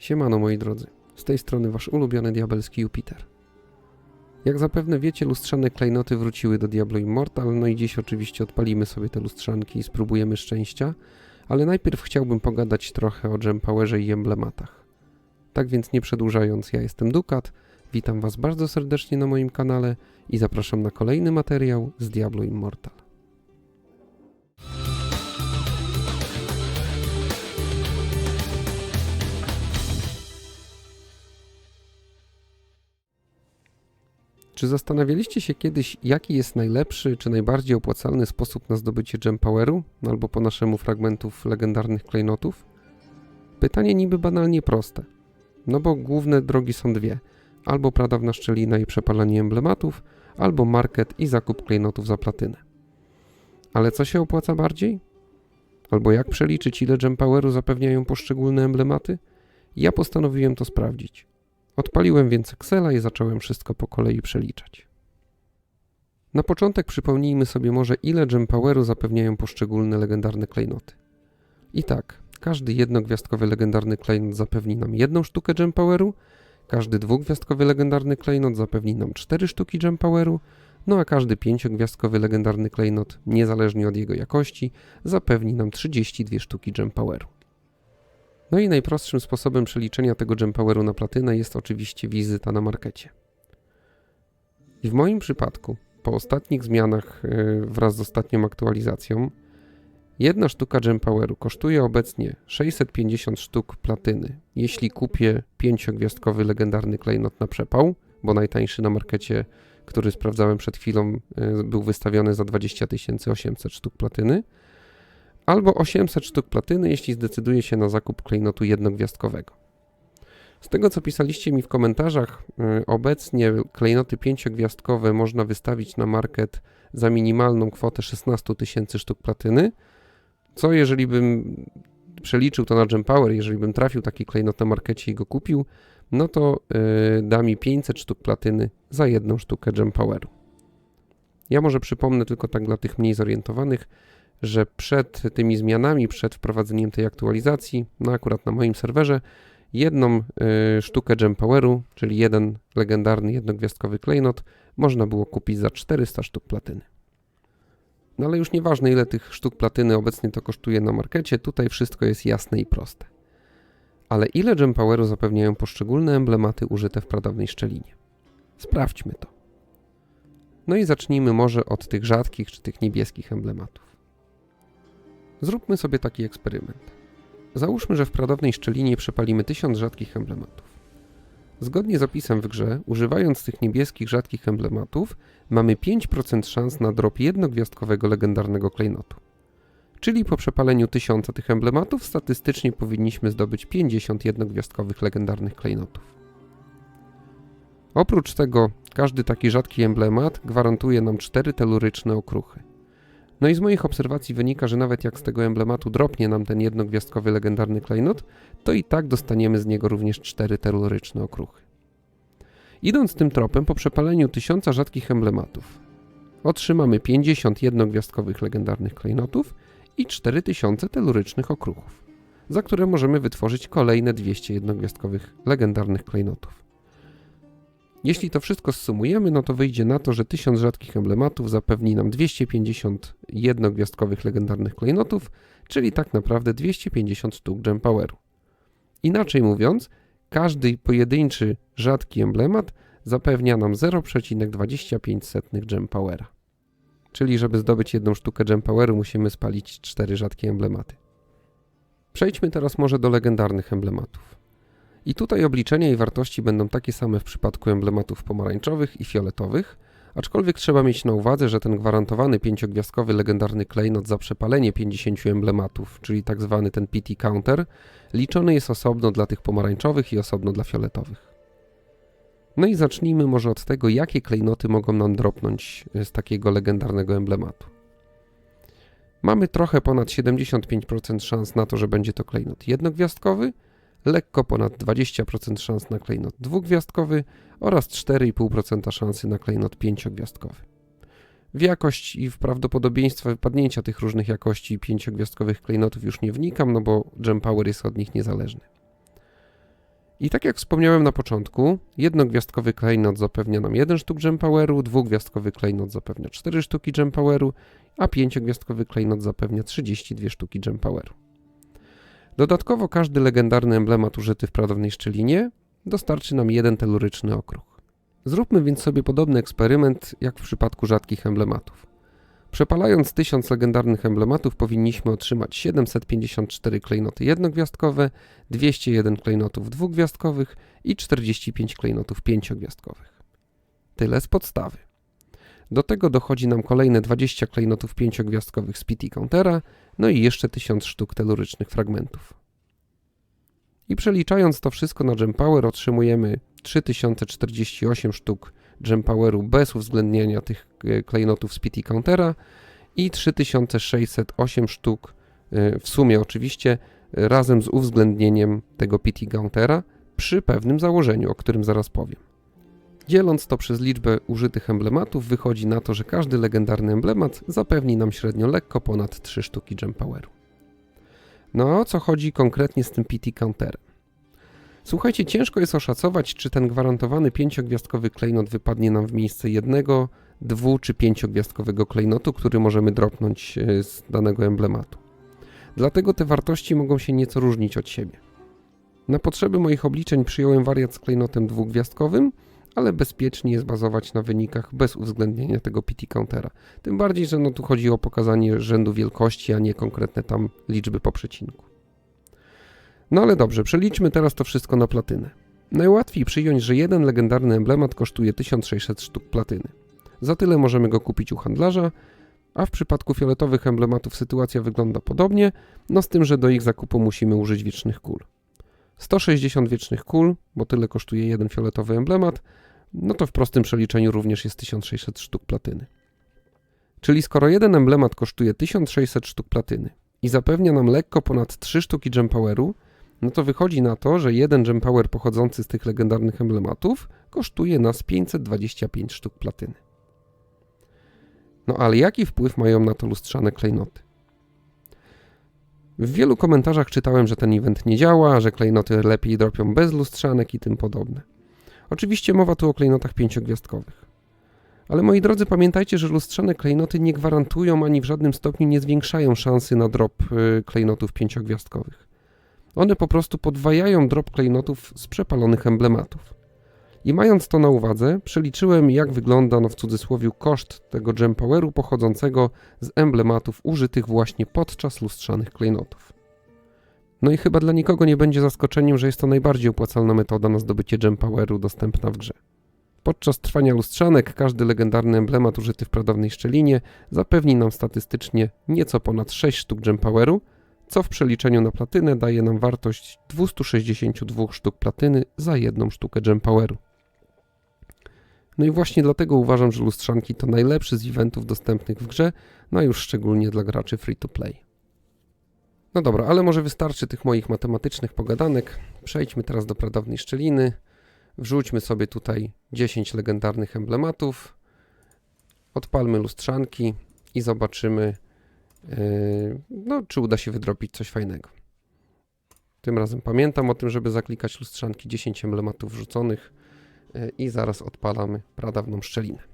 Siemano moi drodzy, z tej strony wasz ulubiony diabelski Jupiter. Jak zapewne wiecie, lustrzane klejnoty wróciły do Diablo Immortal, no i dziś oczywiście odpalimy sobie te lustrzanki i spróbujemy szczęścia, ale najpierw chciałbym pogadać trochę o Gempowerze i emblematach. Tak więc nie przedłużając, ja jestem Dukat, witam was bardzo serdecznie na moim kanale i zapraszam na kolejny materiał z Diablo Immortal. Czy zastanawialiście się kiedyś, jaki jest najlepszy czy najbardziej opłacalny sposób na zdobycie Gempoweru, albo po naszemu fragmentów legendarnych klejnotów? Pytanie niby banalnie proste. No bo główne drogi są dwie. Albo pradawna szczelina i przepalanie emblematów, albo market i zakup klejnotów za platynę. Ale co się opłaca bardziej? Albo jak przeliczyć, ile Gempoweru zapewniają poszczególne emblematy? Ja postanowiłem to sprawdzić. Odpaliłem więc Excela i zacząłem wszystko po kolei przeliczać. Na początek przypomnijmy sobie może, ile Gempoweru zapewniają poszczególne legendarne klejnoty. I tak, każdy jednogwiazdkowy legendarny klejnot zapewni nam jedną sztukę Gempoweru, każdy dwugwiazdkowy legendarny klejnot zapewni nam cztery sztuki Gempoweru, no a każdy pięciogwiazdkowy legendarny klejnot, niezależnie od jego jakości, zapewni nam 32 sztuki Gempoweru. No i najprostszym sposobem przeliczenia tego Gempoweru na platynę jest oczywiście wizyta na markecie. I w moim przypadku, po ostatnich zmianach yy, wraz z ostatnią aktualizacją, jedna sztuka Gempoweru kosztuje obecnie 650 sztuk platyny, jeśli kupię pięciogwiazdkowy legendarny klejnot na przepał, bo najtańszy na markecie, który sprawdzałem przed chwilą, yy, był wystawiony za 20 800 sztuk platyny, albo 800 sztuk platyny, jeśli zdecyduje się na zakup klejnotu jednogwiazdkowego. Z tego co pisaliście mi w komentarzach, yy, obecnie klejnoty pięciogwiazdkowe można wystawić na market za minimalną kwotę 16 tysięcy sztuk platyny, co jeżeli bym przeliczył to na Gempower, jeżeli bym trafił taki klejnot na markecie i go kupił, no to yy, da mi 500 sztuk platyny za jedną sztukę Gempoweru. Ja może przypomnę tylko tak dla tych mniej zorientowanych, że przed tymi zmianami, przed wprowadzeniem tej aktualizacji, no akurat na moim serwerze, jedną y, sztukę Gempoweru, czyli jeden legendarny jednogwiazdkowy klejnot, można było kupić za 400 sztuk platyny. No ale już nieważne ile tych sztuk platyny obecnie to kosztuje na markecie, tutaj wszystko jest jasne i proste. Ale ile Gempoweru zapewniają poszczególne emblematy użyte w pradawnej szczelinie? Sprawdźmy to. No i zacznijmy może od tych rzadkich czy tych niebieskich emblematów. Zróbmy sobie taki eksperyment. Załóżmy, że w pradawnej szczelinie przepalimy tysiąc rzadkich emblematów. Zgodnie z opisem w grze, używając tych niebieskich rzadkich emblematów, mamy 5% szans na drop jednogwiazdkowego legendarnego klejnotu. Czyli po przepaleniu tysiąca tych emblematów statystycznie powinniśmy zdobyć 50 jednogwiazdkowych legendarnych klejnotów. Oprócz tego, każdy taki rzadki emblemat gwarantuje nam 4 teluryczne okruchy. No i z moich obserwacji wynika, że nawet jak z tego emblematu dropnie nam ten jednogwiazdkowy legendarny klejnot, to i tak dostaniemy z niego również cztery terroryczne okruchy. Idąc tym tropem, po przepaleniu tysiąca rzadkich emblematów, otrzymamy 50 jednogwiazdkowych legendarnych klejnotów i 4000 telurycznych okruchów, za które możemy wytworzyć kolejne 200 jednogwiazdkowych legendarnych klejnotów. Jeśli to wszystko zsumujemy, no to wyjdzie na to, że 1000 rzadkich emblematów zapewni nam 250 jednogwiazdkowych legendarnych klejnotów, czyli tak naprawdę 250 sztuk Gempoweru. Inaczej mówiąc, każdy pojedynczy rzadki emblemat zapewnia nam 0,25 Gempowera. Czyli żeby zdobyć jedną sztukę Gempoweru musimy spalić 4 rzadkie emblematy. Przejdźmy teraz może do legendarnych emblematów. I tutaj obliczenia i wartości będą takie same w przypadku emblematów pomarańczowych i fioletowych, aczkolwiek trzeba mieć na uwadze, że ten gwarantowany pięciogwiazdkowy legendarny klejnot za przepalenie 50 emblematów, czyli tak zwany ten PT counter, liczony jest osobno dla tych pomarańczowych i osobno dla fioletowych. No i zacznijmy może od tego, jakie klejnoty mogą nam dropnąć z takiego legendarnego emblematu. Mamy trochę ponad 75% szans na to, że będzie to klejnot jednogwiazdkowy, lekko ponad 20% szans na klejnot dwugwiazdkowy oraz 4,5% szansy na klejnot pięciogwiazdkowy. W jakość i w prawdopodobieństwo wypadnięcia tych różnych jakości pięciogwiazdkowych klejnotów już nie wnikam, no bo Gempower jest od nich niezależny. I tak jak wspomniałem na początku, jednogwiazdkowy klejnot zapewnia nam 1 sztuk gem poweru, dwugwiazdkowy klejnot zapewnia 4 sztuki gem poweru, a pięciogwiazdkowy klejnot zapewnia 32 sztuki gem poweru. Dodatkowo każdy legendarny emblemat użyty w pradawnej szczelinie dostarczy nam jeden teluryczny okruch. Zróbmy więc sobie podobny eksperyment jak w przypadku rzadkich emblematów. Przepalając 1000 legendarnych emblematów powinniśmy otrzymać 754 klejnoty jednogwiazdkowe, 201 klejnotów dwugwiazdkowych i 45 klejnotów pięciogwiazdkowych. Tyle z podstawy. Do tego dochodzi nam kolejne 20 klejnotów pięciogwiazdkowych z PT Countera, no i jeszcze 1000 sztuk telurycznych fragmentów. I przeliczając to wszystko na Gem Power otrzymujemy 3048 sztuk Gem Poweru bez uwzględniania tych e, klejnotów z PT Countera i 3608 sztuk e, w sumie oczywiście razem z uwzględnieniem tego PT Countera przy pewnym założeniu, o którym zaraz powiem. Dzieląc to przez liczbę użytych emblematów wychodzi na to, że każdy legendarny emblemat zapewni nam średnio lekko ponad 3 sztuki Gem Poweru. No a o co chodzi konkretnie z tym PT Counterem? Słuchajcie, ciężko jest oszacować, czy ten gwarantowany pięciogwiazdkowy klejnot wypadnie nam w miejsce jednego, dwu czy pięciogwiazdkowego klejnotu, który możemy dropnąć e, z danego emblematu. Dlatego te wartości mogą się nieco różnić od siebie. Na potrzeby moich obliczeń przyjąłem wariat z klejnotem dwugwiazdkowym, ale bezpiecznie jest bazować na wynikach bez uwzględnienia tego PT countera. Tym bardziej, że no tu chodzi o pokazanie rzędu wielkości, a nie konkretne tam liczby po przecinku. No ale dobrze, przeliczmy teraz to wszystko na platynę. Najłatwiej przyjąć, że jeden legendarny emblemat kosztuje 1600 sztuk platyny. Za tyle możemy go kupić u handlarza, a w przypadku fioletowych emblematów sytuacja wygląda podobnie, no z tym, że do ich zakupu musimy użyć wiecznych kul. 160 wiecznych kul, bo tyle kosztuje jeden fioletowy emblemat, no to w prostym przeliczeniu również jest 1600 sztuk platyny. Czyli skoro jeden emblemat kosztuje 1600 sztuk platyny i zapewnia nam lekko ponad 3 sztuki gem poweru, no to wychodzi na to, że jeden gem power pochodzący z tych legendarnych emblematów kosztuje nas 525 sztuk platyny. No ale jaki wpływ mają na to lustrzane klejnoty? W wielu komentarzach czytałem, że ten event nie działa, że klejnoty lepiej dropią bez lustrzanek i tym podobne. Oczywiście mowa tu o klejnotach pięciogwiazdkowych. Ale moi drodzy, pamiętajcie, że lustrzane klejnoty nie gwarantują ani w żadnym stopniu nie zwiększają szansy na drop y, klejnotów pięciogwiazdkowych. One po prostu podwajają drop klejnotów z przepalonych emblematów. I mając to na uwadze, przeliczyłem jak wygląda, no w cudzysłowie, koszt tego gem poweru pochodzącego z emblematów użytych właśnie podczas lustrzanych klejnotów. No i chyba dla nikogo nie będzie zaskoczeniem, że jest to najbardziej opłacalna metoda na zdobycie gem poweru dostępna w grze. Podczas trwania lustrzanek każdy legendarny emblemat użyty w pradawnej szczelinie zapewni nam statystycznie nieco ponad 6 sztuk gem poweru, co w przeliczeniu na platynę daje nam wartość 262 sztuk platyny za jedną sztukę gem poweru. No i właśnie dlatego uważam, że lustrzanki to najlepszy z eventów dostępnych w grze, no już szczególnie dla graczy free to play. No dobra, ale może wystarczy tych moich matematycznych pogadanek. Przejdźmy teraz do pradawnej szczeliny. Wrzućmy sobie tutaj 10 legendarnych emblematów. Odpalmy lustrzanki i zobaczymy, yy, no, czy uda się wydropić coś fajnego. Tym razem pamiętam o tym, żeby zaklikać lustrzanki 10 emblematów wrzuconych yy, i zaraz odpalamy pradawną szczelinę.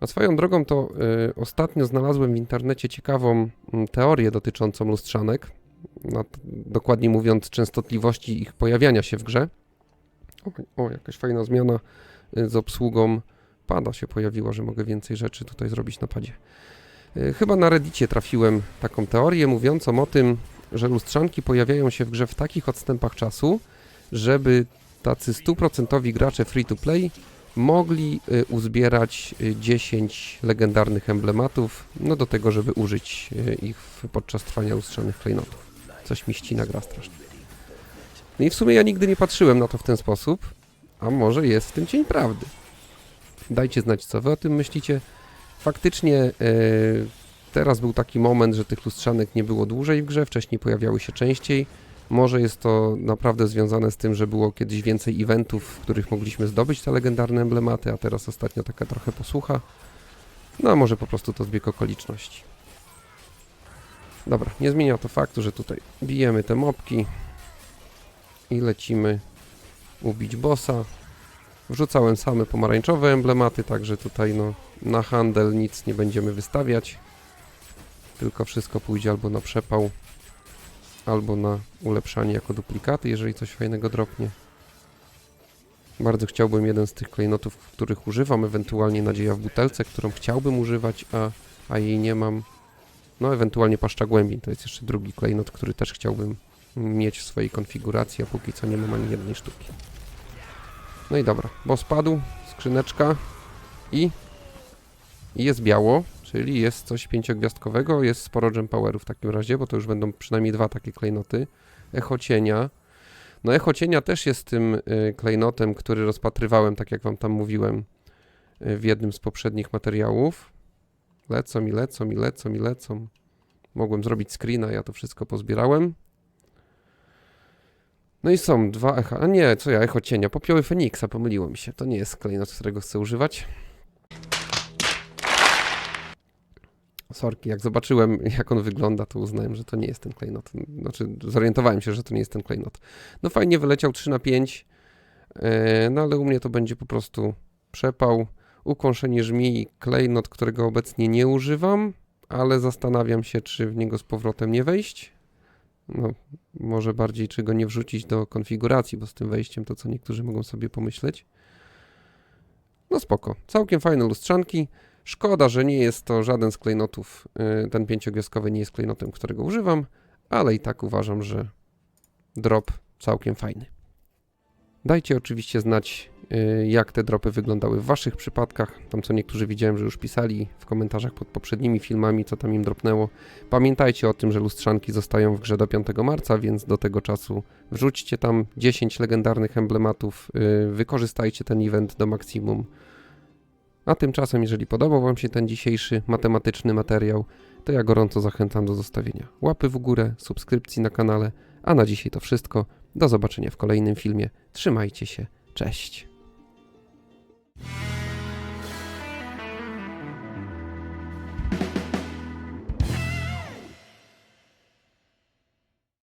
A swoją drogą to y, ostatnio znalazłem w internecie ciekawą y, teorię dotyczącą lustrzanek, no, dokładnie mówiąc częstotliwości ich pojawiania się w grze. O, o, jakaś fajna zmiana y, z obsługą pada się pojawiła, że mogę więcej rzeczy tutaj zrobić na padzie. Y, chyba na Reddicie trafiłem taką teorię mówiącą o tym, że lustrzanki pojawiają się w grze w takich odstępach czasu, żeby tacy stuprocentowi gracze free to play mogli y, uzbierać 10 legendarnych emblematów, no do tego, żeby użyć y, ich podczas trwania lustrzanych klejnotów. Coś mi ścina gra strasznie. No i w sumie ja nigdy nie patrzyłem na to w ten sposób, a może jest w tym cień prawdy. Dajcie znać, co wy o tym myślicie. Faktycznie teraz był taki moment, że tych lustrzanek nie było dłużej w grze, wcześniej pojawiały się częściej. Może jest to naprawdę związane z tym, że było kiedyś więcej eventów, w których mogliśmy zdobyć te legendarne emblematy, a teraz ostatnio taka trochę posłucha. No a może po prostu to zbieg okoliczności. Dobra, nie zmienia to faktu, że tutaj bijemy te mopki. I lecimy ubić bossa. Wrzucałem same pomarańczowe emblematy, także tutaj no, na handel nic nie będziemy wystawiać. Tylko wszystko pójdzie albo na przepał, albo na ulepszanie jako duplikaty, jeżeli coś fajnego dropnie. Bardzo chciałbym jeden z tych klejnotów, których używam, ewentualnie nadzieja w butelce, którą chciałbym używać, a, a jej nie mam. No, ewentualnie paszcza głębin, to jest jeszcze drugi klejnot, który też chciałbym mieć w swojej konfiguracji, a póki co nie mam ani jednej sztuki. No i dobra, boss padł, skrzyneczka i, i jest biało, czyli jest coś pięciogwiazdkowego, jest sporo gem powerów w takim razie, bo to już będą przynajmniej dwa takie klejnoty. Echo cienia. No echo cienia też jest tym y, klejnotem, który rozpatrywałem, tak jak wam tam mówiłem y, w jednym z poprzednich materiałów. Lecą i lecą i lecą i lecą. Mogłem zrobić screena, ja to wszystko pozbierałem. No i są dwa echa. A nie, co ja, echo cienia. Popioły Feniksa, pomyliło mi się. To nie jest klejnot, którego chcę używać. Sorki, jak zobaczyłem, jak on wygląda, to uznałem, że to nie jest ten klejnot. Znaczy, zorientowałem się, że to nie jest ten klejnot. No fajnie wyleciał 3 na 5, e, no ale u mnie to będzie po prostu przepał. Ukąszenie żmii, klejnot, którego obecnie nie używam, ale zastanawiam się, czy w niego z powrotem nie wejść. No, może bardziej, czy go nie wrzucić do konfiguracji, bo z tym wejściem to co niektórzy mogą sobie pomyśleć. No spoko, całkiem fajne lustrzanki. Szkoda, że nie jest to żaden z klejnotów, y, ten pięciogwiazdkowy nie jest klejnotem, którego używam, ale i tak uważam, że drop całkiem fajny. Dajcie oczywiście znać, y, jak te dropy wyglądały w waszych przypadkach. Tam co niektórzy widziałem, że już pisali w komentarzach pod poprzednimi filmami, co tam im dropnęło. Pamiętajcie o tym, że lustrzanki zostają w grze do 5 marca, więc do tego czasu wrzućcie tam 10 legendarnych emblematów, y, wykorzystajcie ten event do maksimum. A tymczasem, jeżeli podobał Wam się ten dzisiejszy matematyczny materiał, to ja gorąco zachęcam do zostawienia łapy w górę, subskrypcji na kanale. A na dzisiaj to wszystko. Do zobaczenia w kolejnym filmie. Trzymajcie się. Cześć.